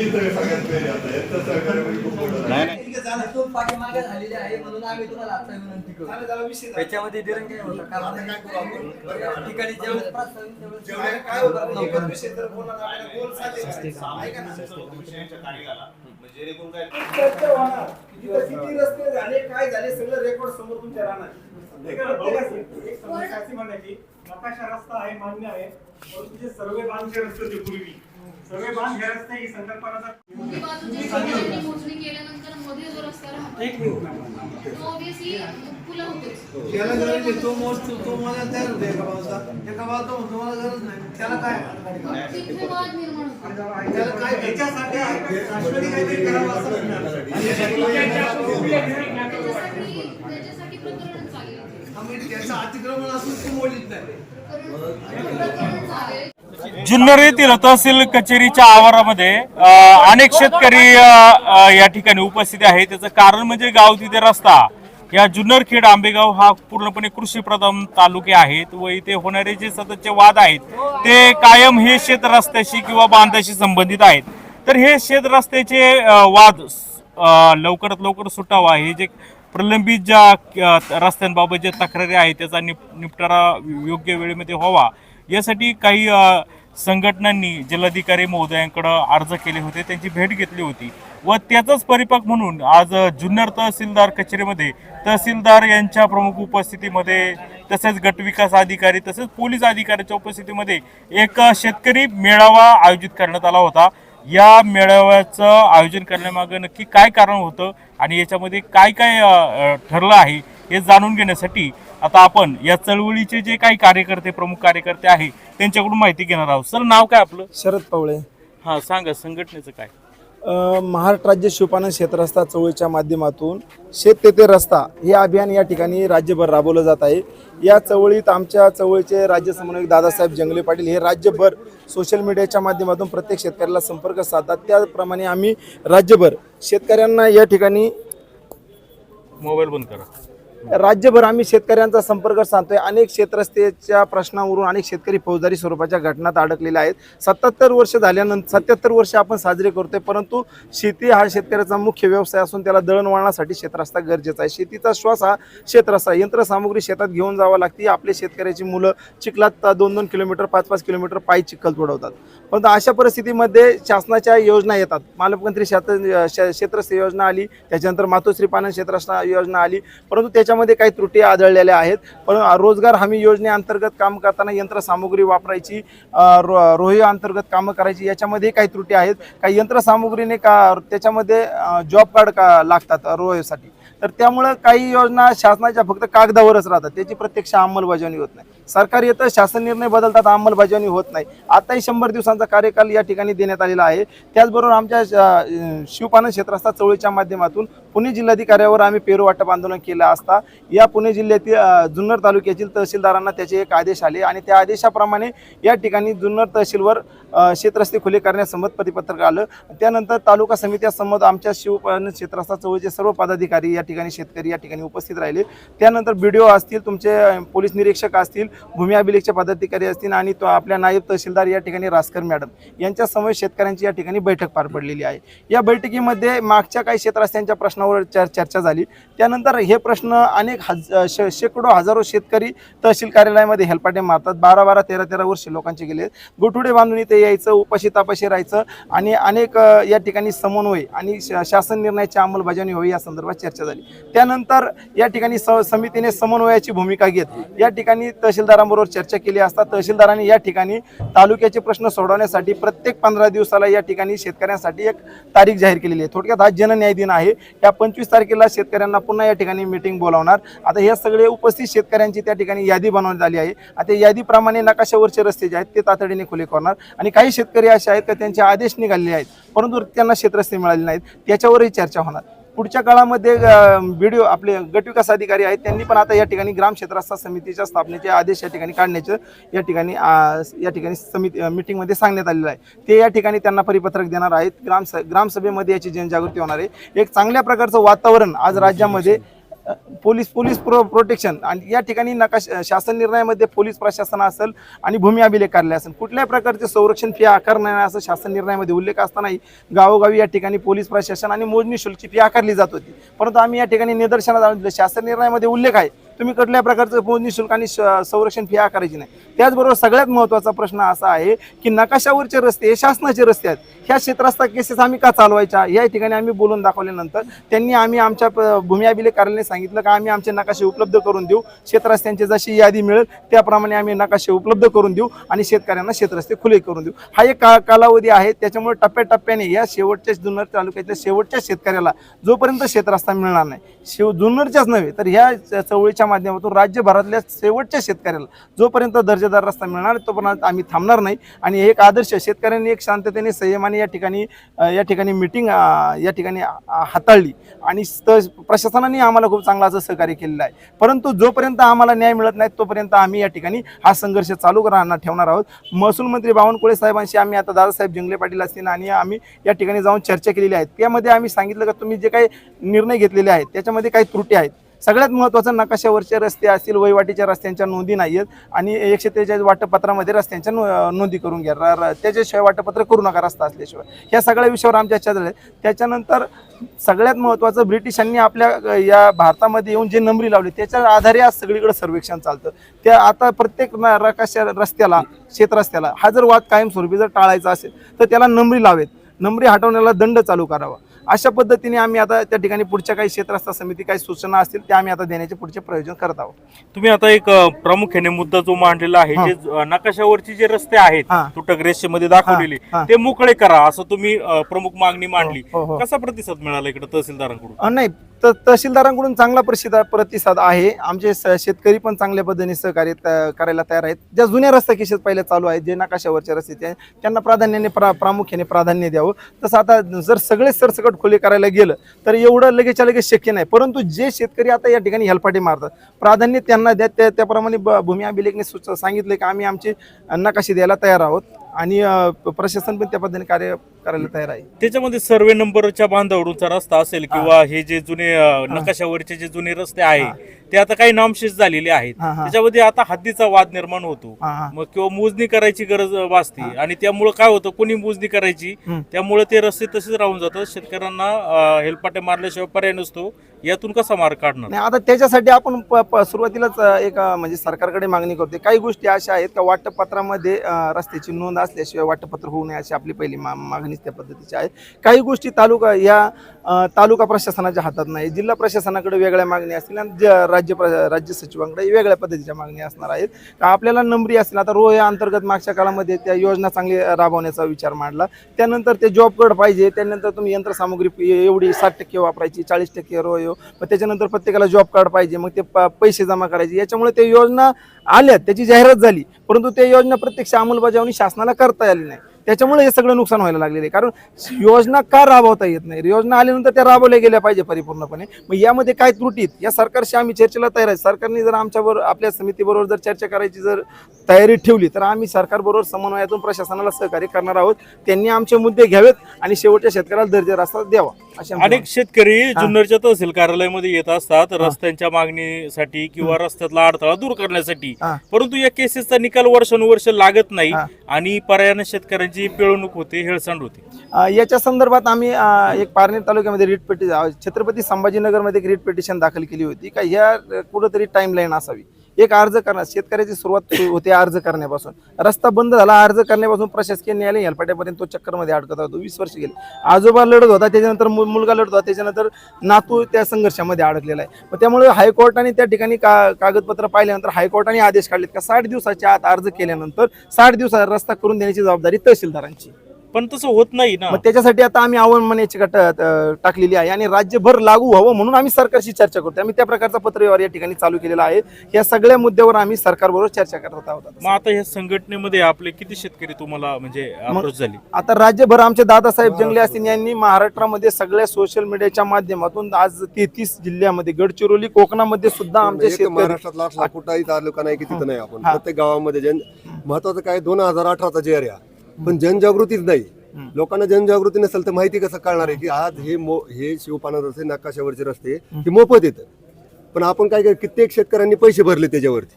जिथं सगळ्यात पहिले आता? यांचं सहकार्य म्हणजे खूप मोठं नाही आहे. नाही इथून पाठीमागे झालेली आहे म्हणून आम्ही तुम्हाला आता विनंती करू. त्याच्यामध्ये दिरंग काय होतं कारण आता काय करू आपण? या ठिकाणी जेवढे जेवढे काय होतं विषय तर. चर्चा होणार. तिथं किती रस्ते झाले काय झाले सगळं रेकॉर्ड समोर तुमच्या राहणार. एक समस्या अशी म्हणायची नकाशा रस्ता आहे मान्य आहे परंतु जे सर्वे बांधचे रस्ते पूर्वी. सर्वे बांध हे रस्ते ही संकल्पना मोठी बाजूची सगळ्यांनी मोजणी केल्यानंतरमध्ये जो रस्ता राहतो तो ऑब्विसली खुला होतोच त्याला गरज नाही तो मोज तो मला तयार होतो एका बाजूचा. एका बाजूचा म्हणतो मला गरज नाही. त्याला काय? तिथे वाद निर्माण होतो. त्याला काय याच्यासाठी शाश्वती काहीतरी करावं असं. त्याच्यासाठी त्याच्यासाठी प्रकरण चालेल आम्ही त्याचं अतिक्रमण असून ते मोडीत नाही. जुन्नर येथील तहसील कचेरीच्या आवारामध्ये अनेक शेतकरी या ठिकाणी उपस्थित आहेत. त्याचं कारण म्हणजे गाव तिथे रस्ता. या जुन्नर खेड आंबेगाव हा पूर्णपणे कृषी प्रधान तालुके आहेत व इथे होणारे जे सततचे वाद आहेत ते कायम हे शेत रस्त्याशी किंवा बांधाशी संबंधित आहेत. तर हे शेत रस्त्याचे वाद लवकरात लवकर सुटावा हे जे प्रलंबित ज्या रस्त्यांबाबत जे तक्रारी आहेत त्याचा निप निपटारा योग्य वेळेमध्ये व्हावा यासाठी काही संघटनांनी जिल्हाधिकारी महोदयांकडं अर्ज केले होते त्यांची भेट घेतली होती व त्याचाच परिपाक म्हणून आज जुन्नर तहसीलदार कचेरीमध्ये तहसीलदार यांच्या प्रमुख उपस्थितीमध्ये तसेच गटविकास अधिकारी तसेच पोलीस अधिकाऱ्याच्या उपस्थितीमध्ये एक शेतकरी मेळावा आयोजित करण्यात आला होता. या मेळाव्याचं आयोजन करण्यामागं नक्की काय कारण होतं आणि याच्यामध्ये काय काय ठरलं आहे हे जाणून घेण्यासाठी आता आपण या चळवळीचे जे काही कार्यकर्ते प्रमुख कार्यकर्ते आहे त्यांच्याकडून माहिती घेणार आहोत. सर नाव काय आपलं? शरद पवळे. हा सांगा संघटनेचं काय? महाराष्ट्र राज्य शिवपालन शेतरस्ता चळवळीच्या माध्यमातून शेत तेथे रस्ता हे अभियान या ठिकाणी राज्यभर राबवलं जात आहे. या चळवळीत आमच्या चळवळीचे राज्य समन्वयक दादासाहेब जंगले पाटील हे राज्यभर सोशल मीडियाच्या माध्यमातून प्रत्येक शेतकऱ्याला संपर्क साधतात. त्याप्रमाणे आम्ही राज्यभर शेतकऱ्यांना या ठिकाणी मोबाईल बंद करा. राज्यभर आम्ही शेतकऱ्यांचा संपर्क साधतोय. अनेक शेतरस्त्याच्या प्रश्नावरून अनेक शेतकरी फौजदारी स्वरूपाच्या घटनात अडकलेले आहेत. सत्याहत्तर वर्ष झाल्यानंतर सत्याहत्तर वर्ष आपण साजरे करतोय परंतु शेती हा शेतकऱ्याचा मुख्य व्यवसाय असून त्याला दळणवळणासाठी शेतरस्ता गरजेचा आहे. शेतीचा श्वास हा शेतरस्ता यंत्रसामुग्री शेतात घेऊन जावं लागते. आपले शेतकऱ्याची मुलं चिखलात दोन दोन किलोमीटर पाच पाच किलोमीटर पायी चिखल तोडवतात. परंतु अशा परिस्थितीमध्ये शासनाच्या योजना येतात. मालपंत्री शेत क्षेत्रस्थ योजना आली. त्याच्यानंतर मातोश्री पालन क्षेत्रस्थ योजना आली. परंतु त्याच्या त्याच्यामध्ये काही त्रुटी आढळलेल्या आहेत. पण रोजगार हमी योजनेअंतर्गत काम करताना यंत्रसामुग्री वापरायची रो रोही अंतर्गत कामं करायची याच्यामध्ये काही त्रुटी आहेत. काही यंत्रसामुग्रीने का त्याच्यामध्ये जॉब कार्ड का लागतात रोहीसाठी तर त्यामुळं काही योजना शासनाच्या फक्त कागदावरच राहतात. त्याची प्रत्यक्ष अंमलबजावणी होत नाही. सरकार येतं शासन निर्णय बदलतात अंमलबजावणी होत नाही. आताही शंभर दिवसांचा कार्यकाल या ठिकाणी देण्यात आलेला आहे. त्याचबरोबर आमच्या अ, शिवपालन क्षेत्रस्था चळवळीच्या माध्यमातून पुणे जिल्हाधिकाऱ्यावर आम्ही पेरू वाटप आंदोलन केलं असता या पुणे जिल्ह्यातील जुन्नर तालुक्यातील तहसीलदारांना त्याचे एक आदेश आले आणि त्या आदेशाप्रमाणे या ठिकाणी जुन्नर तहसीलवर शेतरस्ते खुले करण्यासंबंध परिपत्रक आलं. त्यानंतर तालुका समित्यासमोर आमच्या शिवपालन क्षेत्रस्था चळवळीचे सर्व पदाधिकारी या ठिकाणी शेतकरी या ठिकाणी उपस्थित राहिले. त्यानंतर बी असतील तुमचे पोलीस निरीक्षक असतील भूमी अभिलेखचे पदाधिकारी असतील आणि तो आपल्या नायब तहसीलदार या ठिकाणी रासकर मॅडम यांच्यासमोर शेतकऱ्यांची या ठिकाणी बैठक पार पडलेली आहे. या बैठकीमध्ये मागच्या काही क्षेत्रस्त्यांच्या प्रश्नावर चर चर्चा झाली. त्यानंतर हे प्रश्न अनेक हज शेकडो हजारो शेतकरी तहसील कार्यालयामध्ये हेल्पाटे मारतात. बारा बारा तेरा तेरा वर्षे लोकांचे गेले. गोठुडे बांधून इथे यायचं उपाशी तापाशी राहायचं आणि अनेक या ठिकाणी समन्वय आणि शासन निर्णयाची अंमलबजावणी व्हावी या संदर्भात चर्चा झाली. त्यानंतर या ठिकाणी स समितीने समन्वयाची भूमिका घेत या ठिकाणी तहसीलदारांबरोबर चर्चा केली असता तहसीलदारांनी या ठिकाणी तालुक्याचे प्रश्न सोडवण्यासाठी प्रत्येक पंधरा दिवसाला या ठिकाणी शेतकऱ्यांसाठी एक तारीख जाहीर केलेली आहे. थोडक्यात हा जनन्याय दिन आहे. या पंचवीस तारखेला शेतकऱ्यांना पुन्हा या ठिकाणी मिटिंग बोलावणार. आता हे सगळे उपस्थित शेतकऱ्यांची त्या ठिकाणी यादी बनवण्यात आली आहे. आता यादीप्रमाणे नकाशावरचे रस्ते जे आहेत ते तातडीने खुले करणार आणि काही शेतकरी असे आहेत का त्यांचे आदेश निघालेले आहेत परंतु त्यांना शेतरस्ते मिळाले नाहीत त्याच्यावरही चर्चा होणार. पुढच्या काळामध्ये व्हिडिओ आपले गटविकास अधिकारी आहेत त्यांनी पण आता या ठिकाणी ग्रामक्षेत्रास्थ समितीच्या स्थापनेचे आदेश या ठिकाणी काढण्याचं या ठिकाणी या ठिकाणी समिती मिटिंगमध्ये सांगण्यात आलेलं आहे. ते या ठिकाणी त्यांना परिपत्रक देणार आहेत. ग्राम ग्रामसभेमध्ये याची जनजागृती होणार आहे. एक चांगल्या प्रकारचं वातावरण आज राज्यामध्ये पोलीस पोलीस प्रो प्रोटेक्शन आणि या ठिकाणी नकाश शासन निर्णयामध्ये पोलीस प्रशासन असेल आणि भूमी अभिलेख कार्यालय असेल कुठल्याही प्रकारचे संरक्षण फी आकारणार नाही असं शासन निर्णयामध्ये उल्लेख असतानाही गावोगावी या ठिकाणी पोलीस प्रशासन आणि मोजणी शुल्कची फी आकारली जात होती. परंतु आम्ही या ठिकाणी निदर्शनात आणून दिलं. शासन निर्णयामध्ये उल्लेख आहे तुम्ही कुठल्या प्रकारचं मोजणी शुल्क आणि श- संरक्षण फी आकारायची नाही. त्याचबरोबर सगळ्यात महत्त्वाचा प्रश्न असा आहे की नकाशावरचे रस्ते हे शासनाचे रस्ते आहेत. ह्या क्षेत्रस्था केसेस आम्ही का चालवायच्या? या ठिकाणी आम्ही बोलून दाखवल्यानंतर त्यांनी आम्ही आमच्या भूमी अभिलेख कार्यालयाने सांगितलं का आम्ही आमचे नकाशे उपलब्ध करून देऊ. क्षेत्रस्त्यांची जशी यादी मिळेल त्याप्रमाणे आम्ही नकाशे उपलब्ध करून देऊ आणि शेतकऱ्यांना क्षेत्रस्ते खुले करून देऊ. हा एक का कालावधी आहे. त्याच्यामुळे टप्प्याटप्प्याने या शेवटच्या जुन्नर तालुक्यातल्या शेवटच्या शेतकऱ्याला जोपर्यंत शेतरस्ता मिळणार नाही शेव जुन्नरच्याच नव्हे तर ह्या चवळीच्या माध्यमातून राज्यभरातल्या शेवटच्या शेतकऱ्याला जोपर्यंत दर्जेदार रस्ता मिळणार तोपर्यंत आम्ही थांबणार नाही. आणि एक आदर्श शेतकऱ्यांनी एक शांततेने संयमाने या ठिकाणी या ठिकाणी मिटिंग या ठिकाणी हाताळली. आणि प्रशासनाने आम्हाला खूप चांगलं असं सहकार्य केलेलं आहे. परंतु जोपर्यंत आम्हाला न्याय मिळत नाही तोपर्यंत आम्ही या ठिकाणी हा संघर्ष चालू राहणार ठेवणार आहोत. महसूल मंत्री बावनकुळे साहेबांशी आम्ही आता दादासाहेब जिंगले पाटील असतील आणि आम्ही या ठिकाणी जाऊन चर्चा केलेली आहे त्यामध्ये आम्ही सांगितलं का तुम्ही जे काही निर्णय घेतलेले आहेत त्याच्यामध्ये काही त्रुटी आहेत. सगळ्यात महत्त्वाचं नकाशावरचे रस्ते असतील वहिवाटीच्या रस्त्यांच्या नोंदी नाही आहेत आणि एकशे त्रेचाळीस वाटपत्रामध्ये रस्त्यांच्या नो नोंदी करून घ्या. र- त्याच्याशिवाय वाटपत्र करू नका रस्ता असल्याशिवाय. ह्या सगळ्या विषयावर आमच्या चर्चा झाल्या. त्याच्यानंतर सगळ्यात महत्त्वाचं ब्रिटिशांनी आपल्या या भारतामध्ये येऊन जे नंबरी लावली त्याच्या आधारे आज सगळीकडे सर्वेक्षण चालतं. त्या आता प्रत्येक नकाशा रकाशा रस्त्याला शेतरस्त्याला हा जर वाद कायमस्वरूपी जर टाळायचा असेल तर त्याला नंबरी लावेत. नंबरी हटवण्याला दंड चालू करावा. अशा पद्धतीने आम्ही आता त्या ठिकाणी पुढच्या काही क्षेत्रस्थ समिती काही सूचना असतील त्या आम्ही आता देण्याचे पुढचे प्रयोजन करत आहोत तुम्ही आता एक प्रामुख्याने मुद्दा जो मांडलेला आहे हा. जे नकाशावरचे जे रस्ते आहेत हा. तुटक रेषेमध्ये दाखवलेले हा, हा. ते मोकळे करा असं तुम्ही प्रमुख मागणी मांडली हो, हो. कसा प्रतिसाद मिळाला इकडे तहसीलदारांकडून नाही तर तहसीलदारांकडून चांगला प्रसिद्ध प्रतिसाद आहे. आमचे स- शेतकरी पण चांगल्या पद्धतीने सहकार्य त- करायला तयार आहेत. ज्या जुन्या रस्ता केसेस पहिले चालू आहेत जे नकाशावरचे रस्ते ते त्यांना प्राधान्याने प्रा प्रामुख्याने प्राधान्य द्यावं. तसं आता जर सगळे सरसकट खुले करायला गेलं तर एवढं लगेचच्या लगेच शक्य नाही. परंतु जे शेतकरी आता या ठिकाणी हेलपाटे मारतात प्राधान्य त्यांना द्या त्या त्याप्रमाणे ब- भूमी अभिलेखने सुच सांगितलं की आम्ही आमचे नकाशे द्यायला तयार आहोत. आणि प्रशासन पण त्या पद्धतीने कार्य करायला तयार आहे. त्याच्यामध्ये सर्वे नंबरच्या बांधावरूनचा रस्ता असेल किंवा हे जे जुने अ, नकाशावरचे जे जुने रस्ते आहे ते आता काही नामशेष झालेले आहेत. हा, हा. त्याच्यामध्ये आता हद्दीचा वाद निर्माण होतो. हा, हा. मग किंवा मोजणी करायची गरज भासते आणि त्यामुळे काय होतं कोणी मोजणी करायची हम्म. त्यामुळे ते रस्ते तसेच राहून जातात. शेतकऱ्यांना अ, हेलपाटे मारल्याशिवाय पर्याय नसतो. यातून कसा मार्ग काढणार? नाही आता त्याच्यासाठी आपण प- प- सुरुवातीलाच अ, एक अ, म्हणजे सरकारकडे मागणी करतोय. काही गोष्टी अशा आहेत का वाटपत्रामध्ये अ, रस्त्याची नोंद असल्याशिवाय वाटपत्र होऊ नये अशी आपली पहिली मा मागणी त्या पद्धतीच्या आहे काही गोष्टी तालुका या तालुका प्रशासनाच्या हातात नाही. जिल्हा प्रशासनाकडे वेगळ्या मागणी असतील आणि राज्य प्र- राज्य सचिवांकडे वेगळ्या पद्धतीच्या मागणी असणार आहेत. का आपल्याला नंबरी असतील आता रो या अंतर्गत मागच्या काळामध्ये त्या योजना चांगली राबवण्याचा विचार मांडला. त्यानंतर ते जॉब कार्ड पाहिजे त्यानंतर तुम्ही यंत्रसामुग्री एवढी साठ टक्के वापरायची चाळीस टक्के रो यो मग त्याच्यानंतर प्रत्येकाला जॉब कार्ड पाहिजे मग ते प- पैसे जमा करायचे. याच्यामुळे ते योजना आल्यात त्याची जाहिरात झाली. परंतु त्या योजना प्रत्यक्ष अंमलबजावणी शासनाला करता आली नाही. त्याच्यामुळे हे सगळं नुकसान व्हायला लागलेलं आहे. कारण योजना का राबवता येत नाही? योजना आल्यानंतर त्या राबवल्या गेल्या पाहिजे परिपूर्णपणे. मग यामध्ये काय त्रुटीत या सरकारशी आम्ही चर्चेला तयार आहे. सरकारने जर आमच्याबरोबर आपल्या समितीबरोबर जर चर्चा करायची जर तयारी ठेवली तर आम्ही सरकारबरोबर समन्वयातून प्रशासनाला सहकार्य करणार आहोत. त्यांनी आमचे मुद्दे घ्यावेत आणि शेवटच्या शेतकऱ्याला दर्जा रस्ता द्यावा अनेक शेतकरी जुन्नरच्या तहसील कार्यालयामध्ये येत असतात रस्त्यांच्या मागणीसाठी किंवा रस्त्यातला अडथळा दूर करण्यासाठी. परंतु या केसेसचा निकाल वर्षानुवर्ष लागत नाही. आणि पर्यायाने जी पिळवणूक होते हेळसांड होते. अ, याच्या संदर्भात आम्ही अ, एक पारनेर तालुक्यामध्ये रीट पेटी अ, छत्रपती संभाजीनगरमध्ये एक रीट पिटिशन दाखल केली होती. का ह्या कुठंतरी टाईमलाईन असावी? एक अर्ज करणार. शेतकऱ्याची सुरुवात होते अर्ज करण्यापासून. रस्ता बंद झाला अर्ज करण्यापासून प्रशासकीय न्यायालय हेलपाट्यापर्यंत तो चक्करमध्ये अडकत होतो. वीस वर्ष गेले. आजोबा लढत होता त्याच्यानंतर मुलगा लढत होता त्याच्यानंतर नातू त्या संघर्षामध्ये अडकलेला आहे. मग त्यामुळे हायकोर्टाने त्या ठिकाणी का कागदपत्र पाहिल्यानंतर हायकोर्टाने आदेश काढलेत का? साठ दिवसाच्या आत अर्ज केल्यानंतर साठ दिवसात रस्ता करून देण्याची जबाबदारी तहसीलदारांची पण तसं होत नाही ना. मग त्याच्यासाठी आता आम्ही आव्हान याची गट अ, टाकलेली आहे आणि राज्यभर लागू व्हावं म्हणून आम्ही सरकारशी चर्चा करतो आम्ही त्या प्रकारचा पत्रव्यवहार या ठिकाणी चालू केलेला आहे. या सगळ्या मुद्द्यावर आम्ही सरकारबरोबर चर्चा करत आहोत मग आता ह्या संघटनेमध्ये आपले किती शेतकरी तुम्हाला म्हणजे अप्रोच झाले? आता राज्यभर आमचे दादासाहेब जंगले असतील यांनी महाराष्ट्रामध्ये सगळ्या सोशल मीडियाच्या माध्यमातून आज तेहतीस जिल्ह्यामध्ये गडचिरोली कोकणामध्ये सुद्धा आमचे एक शेतकरी महाराष्ट्रातला कुठलाही तालुका नाही की तिथं नाही आपण. प्रत्येक गावामध्ये महत्वाचं काय दोन हजार अठराचा जे एरिया पण जनजागृतीच नाही. लोकांना जनजागृती नसेल तर माहिती कसं कळणार आहे की आज हे मो हे शिवपाना रस्ते नकाशावरचे रस्ते हे मोफत येतं. पण आपण काय काय कित्येक शेतकऱ्यांनी पैसे भरले त्याच्यावरती.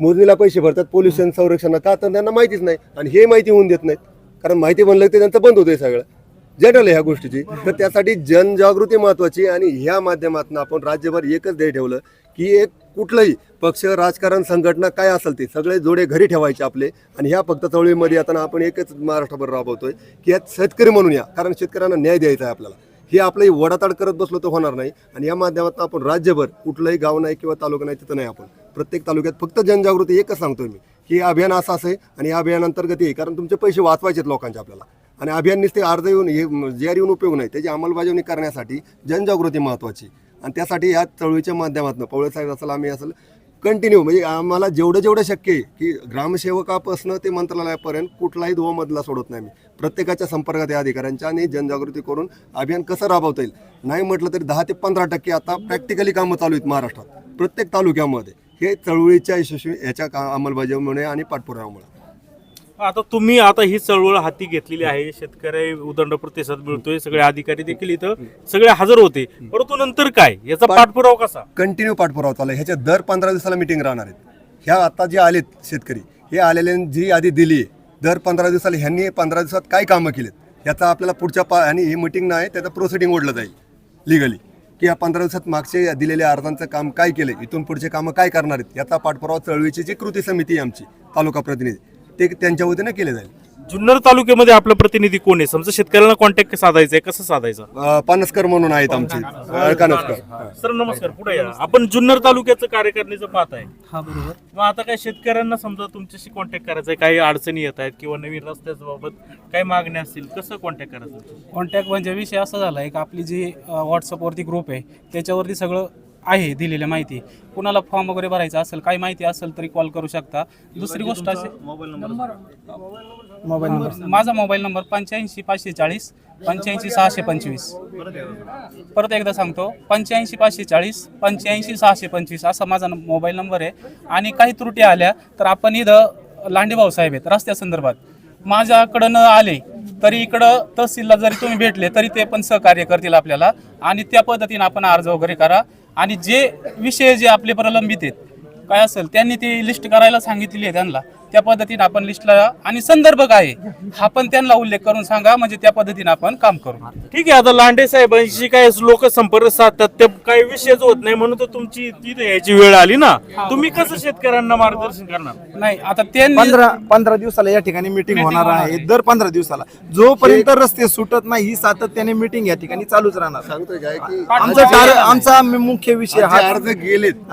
मोजणीला पैसे भरतात पोल्युशन संरक्षण का तर त्यांना माहितीच नाही आणि हे माहिती होऊन देत नाहीत. कारण माहिती बनलं ते त्यांचं बंद होतंय सगळं. जनरल ह्या गोष्टीची. तर त्यासाठी जनजागृती महत्वाची आणि ह्या माध्यमातून आपण राज्यभर एकच ध्येय ठेवलं की एक कुठलंही पक्ष राजकारण संघटना काय असेल ते सगळे जोडे घरी ठेवायचे आपले. आणि ह्या फक्त चळवळीमध्ये येताना आपण एकच महाराष्ट्रभर राबवतोय की यात शेतकरी म्हणून या कारण शेतकऱ्यांना न्याय द्यायचा आहे आपल्याला. हे आपलंही वडाताड करत बसलो तर होणार नाही. आणि या माध्यमातून आपण राज्यभर कुठलंही गाव नाही किंवा तालुका नाही तिथं नाही आपण. प्रत्येक तालुक्यात फक्त जनजागृती एकच सांगतोय मी. की हे अभियान असं असं आहे आणि या अभियानांतर्गत आहे कारण तुमचे पैसे वाचवायचे लोकांचे आपल्याला. आणि अभियान नुसते अर्ज येऊन हे जे येऊन उपयोग नाही. त्याची अंमलबजावणी करण्यासाठी जनजागृती महत्त्वाची आणि त्यासाठी या चळवळीच्या माध्यमातून पवळे साहेब असेल आम्ही असेल कंटिन्यू म्हणजे आम्हाला जेवढं जेवढं शक्य आहे की ग्रामसेवकापासून ते मंत्रालयापर्यंत कुठलाही दुवा सोडत नाही मी प्रत्येकाच्या संपर्कात या अधिकाऱ्यांच्या आणि जनजागृती करून अभियान कसं राबवता येईल. नाही म्हटलं तरी दहा ते पंधरा टक्के आता प्रॅक्टिकली कामं चालू आहेत महाराष्ट्रात. प्रत्येक तालुक्यामध्ये. हे चळवळीच्या यशस्वी याच्या का अंमलबजावणीमुळे आणि पाठपुराव्यामुळे. आता तुम्ही आता ही चळवळ हाती घेतलेली आहे. शेतकरी उदंड प्रतिसाद मिळतोय. सगळे अधिकारी देखील इथं सगळे हजर होते. परंतु नंतर काय? याचा पाठपुरावा कसा? कंटिन्यू पाठपुरावा चालू आहे. ह्याच्या दर पंधरा दिवसाला मिटिंग राहणार आहेत. ह्या आता जे आलेत शेतकरी हे आलेले जी यादी दिली दर पंधरा दिवसाला ह्यांनी पंधरा दिवसात काय कामं केलेत? याचा आपल्याला पुढच्या पा आणि ही मिटिंग नाही त्याचं प्रोसिडिंग ओढलं जाईल लिगली की या पंधरा दिवसात मागचे दिलेल्या अर्जांचं काम काय केलं इथून पुढचे कामं काय करणार आहेत? याचा पाठपुरावा चळवळीची जी कृती समिती आहे आमची तालुका प्रतिनिधी ते त्यांच्या वतीनं केले जाईल. जुन्नर तालुक्यामध्ये आपला प्रतिनिधी कोण आहे? समजा शेतकऱ्यांना कॉन्टॅक्ट साधायचा आहे. कसं साधायचं? अं, पानसकर म्हणून आहेत आमचे. कानसकर. सर नमस्कार. पुढे या. आपण जुन्नर तालुक्याचं कार्यकारिणीचं पाहत आहे हा बरोबर. मग आता काय शेतकऱ्यांना समजा तुमच्याशी कॉन्टॅक्ट करायचा आहे काही अडचणी येत आहेत किंवा नवीन रस्त्याच्या बाबत काही मागण्या असतील कसं कॉन्टॅक्ट करायचं? कॉन्टॅक्ट म्हणजे विषय असा झाला आहे की आपली जी व्हॉट्सअपवरती ग्रुप आहे त्याच्यावरती सगळं आहे दिलेलं माहिती. कुणाला फॉर्म वगैरे भरायचा असेल काही माहिती असेल तरी कॉल करू शकता. दुसरी गोष्ट अशी मोबाईल नंबर माझा मोबाईल नंबर पंच्याऐंशी पाचशे चाळीस पंच्याऐंशी सहाशे पंचवीस. परत एकदा सांगतो पंच्याऐंशी पाचशे चाळीस पंच्याऐंशी सहाशे पंचवीस असा माझा न- मोबाईल नंबर आहे. आणि काही त्रुटी आल्या तर आपण इथं लांडीभाऊ साहेब आहेत रस्त्यासंदर्भात माझ्याकडं न आले तरी इकडं तहसीलला जरी तुम्ही भेटले तरी ते पण सहकार्य करतील आपल्याला. आणि त्या पद्धतीने आपण अर्ज वगैरे करा. आणि जे विषय जे आपले प्रलंबित आहेत काय असेल त्यांनी ती लिस्ट करायला सांगितली आहे त्यांना. त्या पद्धतीने आपण लिस्टला आणि संदर्भ काय हा पण त्यांना उल्लेख करून सांगा म्हणजे त्या पद्धतीने आपण काम करू. ठीक आहे आता लांडे साहेबांशी काय लोक संपर्क साधतात ते काही विषयच होत नाही म्हणून तर तुमची तिथे यायची वेळ आली ना. तुम्ही कसं शेतकऱ्यांना मार्गदर्शन करणार? नाही आता त्यांनी पंधरा पंधरा दिवसाला या ठिकाणी मिटिंग होणार आहे दर पंधरा दिवसाला. जोपर्यंत रस्ते सुटत नाही ही सातत्याने मिटिंग या ठिकाणी चालूच राहणार. सांगतोय काय की आमचा आमचा मुख्य विषय हा अर्ज गेलेत.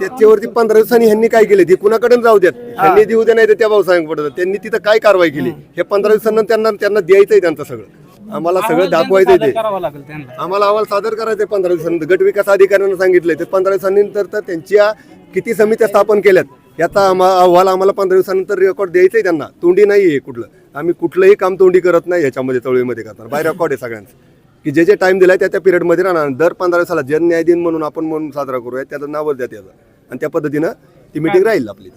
त्याच्यावरती पंधरा दिवसांनी ह्यांनी काय केले? ते कुणाकडे जाऊ देत? ह्यांनी देऊ दे नाही तर त्या भाऊसाहेब पडत त्यांनी तिथं काय कारवाई केली? हे पंधरा दिवसांना त्यांना त्यांना द्यायचंय त्यांचं सगळं. आम्हाला सगळं त्यांचा ते. आम्हाला अहवाल सादर करायचे पंधरा दिवसानंतर गट विकास अधिकाऱ्यांना सांगितलंय ते पंधरा दिवसांनंतर तर त्यांच्या किती समित्या स्थापन केल्यात याचा आम्हा- अहवाल आम्हाला पंधरा दिवसानंतर रेकॉर्ड द्यायचंय त्यांना. तोंडी नाही आहे कुठलं. आम्ही कुठलंही काम तोंडी करत नाही याच्यामध्ये चळवळीमध्ये करताना. बाय रेकॉर्ड आहे सगळ्यांचं. की जे जे टाइम दिलाय त्या त्या पिरियडमध्ये राहणार. दर पंधरा दिवसाला जन न्याय दिन म्हणून आपण म्हणून साजरा करूया त्याचं नावच द्या त्याचं आणि त्या पद्धतीनं ती मिटिंग राहील आपली.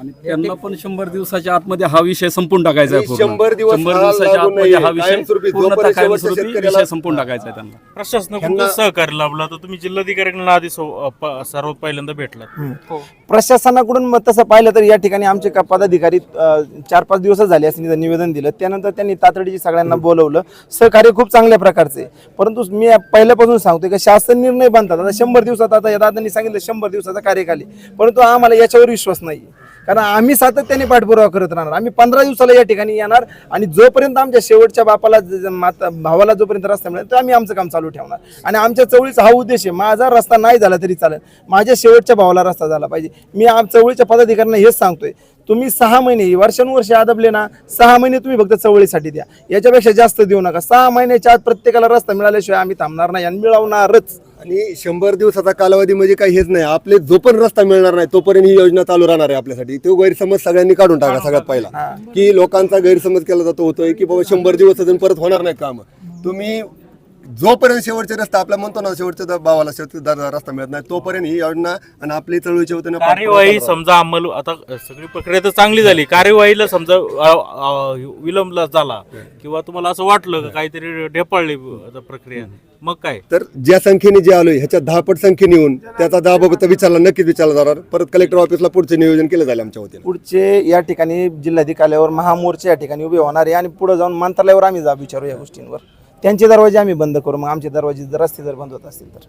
आणि त्यांना पण शंभर दिवसाच्या आतमध्ये हा विषय संपून टाकायचा आहे आणि पूर्ण. शंभर दिवस शंभर हा दिवसाच्या लागू आतमध्ये. हा विषय कायमस्वरूपी पूर्णतः जोपर्यंत शेवटच्या कायमस्वरूपी शेतकऱ्याला- विषय संपून टाकायचा आहे त्यांना. प्रशासनाकडून ह्यांना- सहकार्य लाभला तर तुम्ही जिल्हाधिकाऱ्यांना आधी सो- अ, प- सर्वात पहिल्यांदा भेटलात. प्रशासनाकडून मग तसं पाहिलं तर या ठिकाणी आमचे का पदाधिकारी चार पाच दिवस झाले असं निवेदन निवेदन दिलं. त्यानंतर त्यांनी तातडीची सगळ्यांना बोलवलं. सहकार्य खूप चांगल्या प्रकारचे. परंतु मी पहिल्यापासून सांगतोय की शासन निर्णय बांधतात आता शंभर दिवसात आता या दादांनी सांगितलं शंभर दिवसाचा कार्यकाली परंतु आम्हाला याच्यावर विश्वास नाही कारण आम्ही सातत्याने पाठपुरावा करत राहणार. आम्ही पंधरा दिवसाला या ठिकाणी येणार आणि जोपर्यंत आमच्या शेवटच्या बापाला ज- माता भावाला जोपर्यंत रस्ता मिळेल तर आम्ही आमचं काम चालू ठेवणार. आणि आमच्या चवळीचा हा उद्देश आहे माझा रस्ता नाही झाला तरी चालेल. माझ्या शेवटच्या भावाला रस्ता झाला पाहिजे. मी आम चवळीच्या पदाधिकाऱ्यांना हेच सांगतोय तुम्ही सहा महिने वर्षानुवर्षे आदबले ना सहा महिने तुम्ही फक्त चवळीसाठी द्या. याच्यापेक्षा जास्त देऊ नका. सहा महिन्याच्या आत प्रत्येकाला रस्ता मिळाल्याशिवाय आम्ही थांबणार नाही आणि मिळवणारच. आणि शंभर दिवसाचा कालावधी म्हणजे काही हेच नाही. आपले जो पण रस्ता मिळणार नाही तोपर्यंत ही योजना चालू राहणार आहे आपल्यासाठी. तो गैरसमज सगळ्यांनी काढून टाका सगळ्यात पहिला. की लोकांचा गैरसमज केला जातो होतोय की बाबा शंभर दिवस अजून परत होणार नाही काम. तुम्ही जोपर्यंत शेवटचे रस्ता आपला म्हणतो ना शेवटच्या द- भावाला शेवटचा रस्ता मिळत नाही तोपर्यंत ही योजना आणि आपली चळवळीच्या वतीनं कार्यवाही समजा अंमल आता सगळी प्रक्रिया तर चांगली झाली. कार्यवाहीला समजा विलंब झाला किंवा तुम्हाला असं वाटलं का काहीतरी ढेपाळली आता प्रक्रिया मग काय? तर ज्या संख्येने जे आलोय ह्याच्या दहा पट संख्येने येऊन त्याचा दहा विचारला नक्कीच विचारला जाणार. परत कलेक्टर ऑफिसला पुढचे नियोजन केलं जाईल आमच्या वतीने. पुढचे या ठिकाणी जिल्हाधिकाऱ्यावर महामोर्चे या ठिकाणी उभे होणार आहे आणि पुढे जाऊन मंत्रालयावर आम्ही जाब विचारू या गोष्टींवर. त्यांचे दरवाजे आम्ही बंद करू. मग आमचे दरवाजे जर रस्ते जर बंद होत असतील तर.